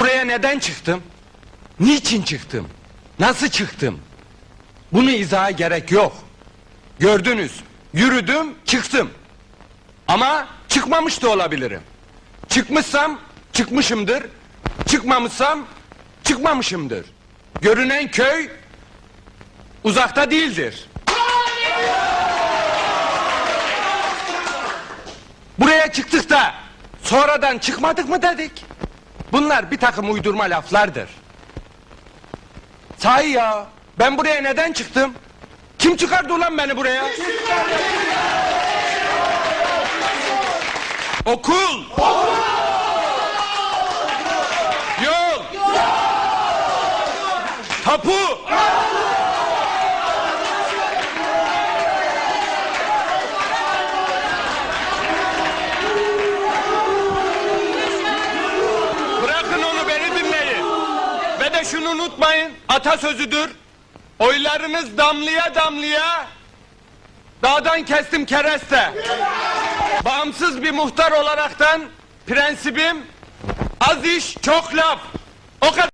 Buraya neden çıktım? Niçin çıktım? Nasıl çıktım? Bunu izaha gerek yok. Gördünüz, yürüdüm, çıktım. Ama çıkmamış da olabilirim. Çıkmışsam çıkmışımdır. Çıkmamışsam çıkmamışımdır. Görünen köy uzakta değildir. Buraya çıktık da sonradan çıkmadık mı dedik. Bunlar bir takım uydurma laflardır. Sahi ya ben buraya neden çıktım? Kim çıkardı ulan beni buraya? Okul. Yol. Tapu. Bırakın de şunu unutmayın. Atasözüdür. Oylarınız damlaya damlaya dağdan kestim kereste. Bağımsız bir muhtar olaraktan prensibim az iş çok laf. O kadar.